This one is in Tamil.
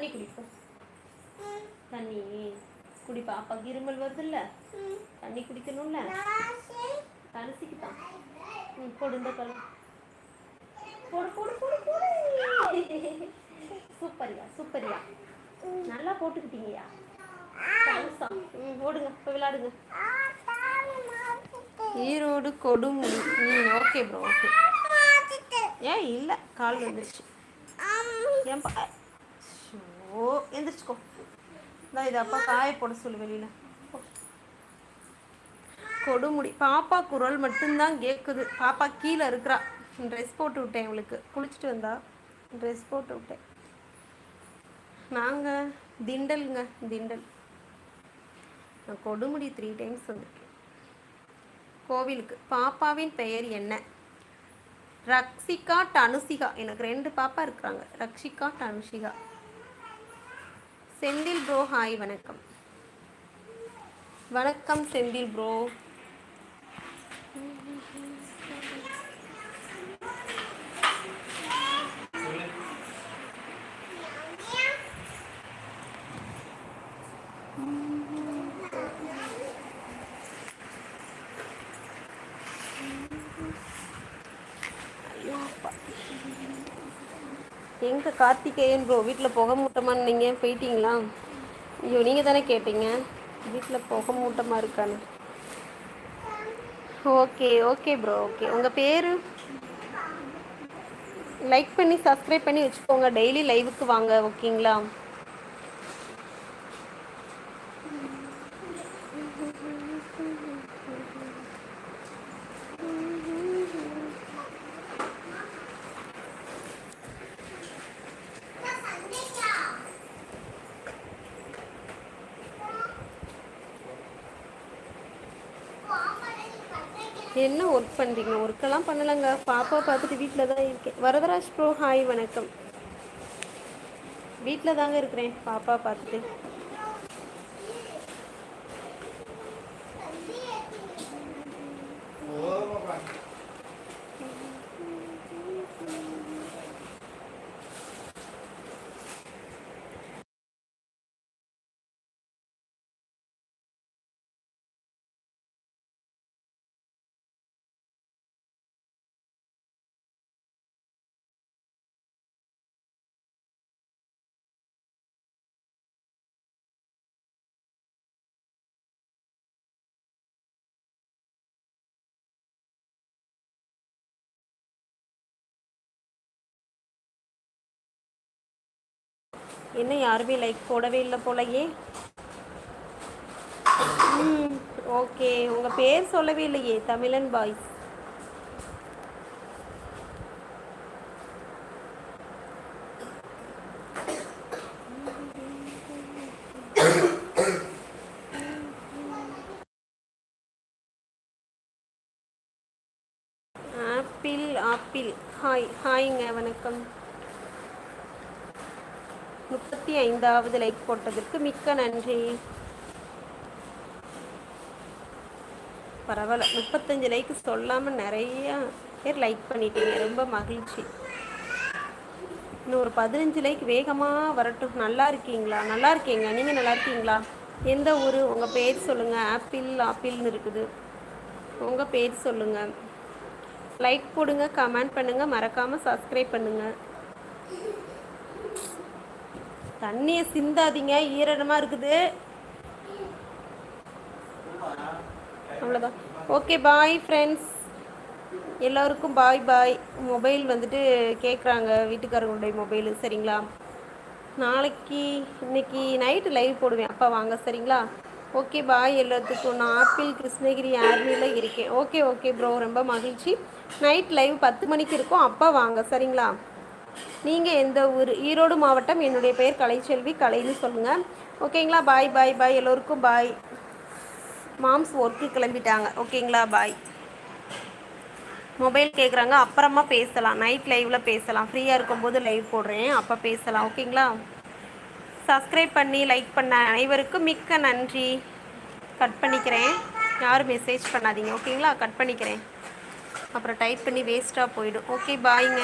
தண்ணி குடிப்போம். தண்ணி குடிப்பா அப்பா இருமல் வருதுல்ல? தண்ணி குடிக்கணும்ல? தரிசிக்கு தான் ம் போடு இந்த கல் போடு போடு போடு போடு. சூப்பரியா சூப்பரியா. நல்லா போட்டுக்கிட்டீங்கயா ம் ஓடுங்க இப்போ விளையாடுங்க ஈரோடு கொடுமுடி. ம் ஓகே ப்ரோ ஓகே. ஏன் இல்லை கால் வந்துருச்சு. ஏன்பா ஓ எந்திரிச்சுக்கோ. இதான் இது அப்பா காய போட சொல்லு வெளியில். கொடுமுடி. பாப்பா குரல் மட்டும்தான் கேட்குது பாப்பா கீழே இருக்கிறா. ட்ரெஸ் போட்டு விட்டேன் இவளுக்கு. குளிச்சுட்டு வந்தா. ட்ரெஸ் போட்டு விட்டேன். நாங்கள் திண்டலுங்க திண்டல். நான் கொடுமுடி த்ரீ டைம்ஸ் வந்திருக்கேன். கோவிலுக்கு. பாப்பாவின் பெயர் என்ன? ரக்ஷிகா டனுசிகா எனக்கு ரெண்டு பாப்பா இருக்கிறாங்க. ரக்ஷிகா டனுஷிகா. செந்தில் ப்ரோ ஹாய் வணக்கம். வணக்கம் செந்தில் ப்ரோ. எங்கே கார்த்திகேயன் ப்ரோ வீட்டில் புகை மூட்டமான்னு நீங்கள் போயிட்டீங்களா? ஐயோ நீங்கள் தானே கேட்டீங்க. வீட்டில் புகை மூட்டமாக இருக்கான்னு. Okay okay bro okay. உங்கள் பேர்? லைக் பண்ணி சப்ஸ்கிரைப் பண்ணி வச்சுக்கோங்க. டெய்லி லைவுக்கு வாங்க ஓகேங்களா என்ன ஒர்க் பண்ணுறீங்க ஒர்க்கெல்லாம் பண்ணலைங்க. பாப்பா பார்த்துட்டு வீட்டில் தான் இருக்கேன். வரதராஜ் ப்ரோ ஹாய் வணக்கம். வீட்டில் தாங்க இருக்கிறேன். பாப்பா பார்த்துட்டு. என்ன யாருமே லைக் போடவே இல்லை போலயே. ம் ஓகே உங்கள் பேர் சொல்லவே இல்லையே Tamilan boys apple apple. Hi ஹாய்ங்க வணக்கம். முப்பத்தி ஐந்தாவது லைக் போட்டதற்கு மிக்க நன்றி. பரவாயில்ல. முப்பத்தஞ்சு லைக் சொல்லாமல் நிறைய பேர் லைக் பண்ணிட்டீங்க. ரொம்ப மகிழ்ச்சி. இன்னும் ஒரு பதினஞ்சு லைக் வேகமாக வரட்டும். நல்லா இருக்கீங்களா? நல்லா இருக்கீங்க. நீங்கள் நல்லா இருக்கீங்களா? எந்த ஊர்? உங்கள் பேர் சொல்லுங்கள் ஆப்பிள் ஆப்பிள்னு இருக்குது. உங்கள் பேர் சொல்லுங்கள் லைக் போடுங்க கமெண்ட் பண்ணுங்கள் மறக்காமல் சப்ஸ்கிரைப் பண்ணுங்கள் தண்ணியை சிந்தாதீங்க ஈரடமாக இருக்குது. அவ்வளோதான் ஓகே பாய் ஃப்ரெண்ட்ஸ் எல்லோருக்கும் பாய் பாய் மொபைல் வந்துட்டு கேட்குறாங்க வீட்டுக்காரங்களுடைய மொபைலு சரிங்களா? நாளைக்கு இன்னைக்கு நைட்டு லைவ் போடுவேன். அப்பா வாங்க சரிங்களா? ஓகே பாய் எல்லாத்துக்கும். நான் ஆப்பிள் கிருஷ்ணகிரி ஆர்மியில் இருக்கேன். ஓகே ஓகே ப்ரோ ரொம்ப மகிழ்ச்சி. நைட் லைவ் பத்து மணிக்கு இருக்கும். அப்பா வாங்க சரிங்களா? நீங்கள் எந்த ஊர்? ஈரோடு மாவட்டம். என்னுடைய பெயர் கலைச்செல்வி. கலைன்னு சொல்லுங்கள் ஓகேங்களா? பாய் பாய் பாய். எல்லோருக்கும் பாய். மாம்ஸ் ஒர்க்கு கிளம்பிட்டாங்க. ஓகேங்களா? பாய். மொபைல் கேட்குறாங்க அப்புறமா பேசலாம். நைட் லைவில் பேசலாம். ஃப்ரீயாக இருக்கும்போது லைவ் போடுறேன். அப்போ பேசலாம். ஓகேங்களா? சப்ஸ்கிரைப் பண்ணி லைக் பண்ண அனைவருக்கும் மிக்க நன்றி. கட் பண்ணிக்கிறேன். யாரும் மெசேஜ் பண்ணாதீங்க. ஓகேங்களா? கட் பண்ணிக்கிறேன். அப்புறம் டைப் பண்ணி வேஸ்ட்டாக போயிடும். ஓகே பாய்ங்க